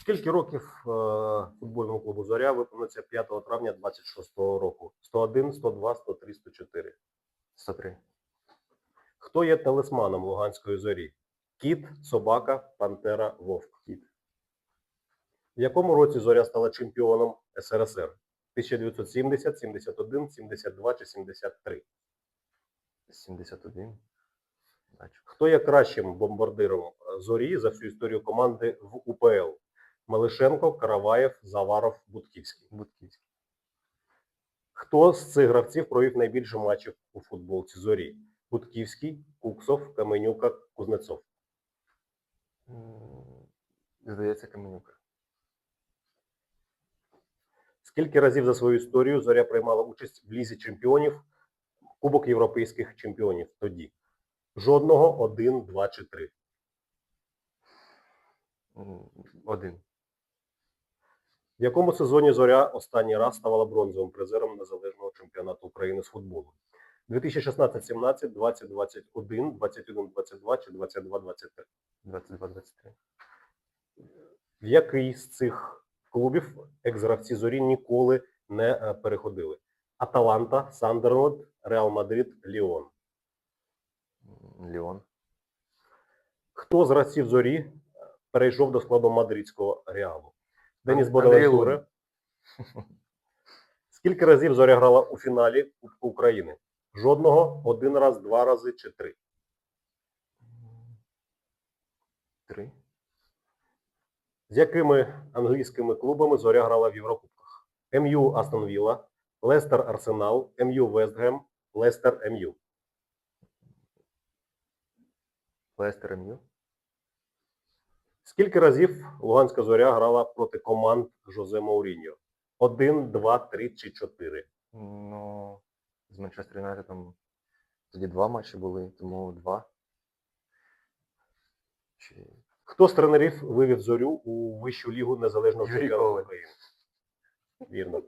Скільки років е, футбольному клубу Зоря виповниться 5 травня 26-го року? 101, 102, 103, 104. 103. Хто є талисманом Луганської зорі? Кіт, собака, пантера, вовк. Кіт. В якому році зоря стала чемпіоном СРСР? 1970, 71, 72 чи 73? 71. Хто є кращим бомбардиром зорі за всю історію команди в УПЛ? Малишенко, Караваєв, Заваров, Будківський. Будківський. Хто з цих гравців провів найбільше матчів у футболці зорі? Будківський, Куксов, Каменюка, Кузнецов. Здається, Каменюка. Скільки разів за свою історію зоря приймала участь в лізі чемпіонів, Кубок європейських чемпіонів тоді? Жодного, один, два чи три. Один. В якому сезоні зоря останній раз ставала бронзовим призером незалежного чемпіонату України з футболу? 2016-17, 2021, 21-22 чи 22-23? 22-23. В який з цих клубів екс-гравці зорі ніколи не е, переходили? Аталанта, Сандерленд, Реал Мадрид, Ліон. Ліон. Хто з гравців зорі е, перейшов до складу мадридського реалу? Деніс Бодавентура. Скільки разів зоря грала у фіналі Кубку України? Жодного, один раз, два рази чи три. Три. З якими англійськими клубами зоря грала в Єврокубках? МЮ Астон Вілла, Лестер Арсенал, МЮ Вестгем, Лестер МЮ. Лестер МЮ. Скільки разів Луганська зоря грала проти команд Жозе Мауріньо? Один, два, три чи чотири. Ну, з Манчестер Юнайтедом тоді два матчі були, тому два. Чи... Хто з тренерів вивів зорю у вищу лігу незалежного чемпіонату України? Вірно.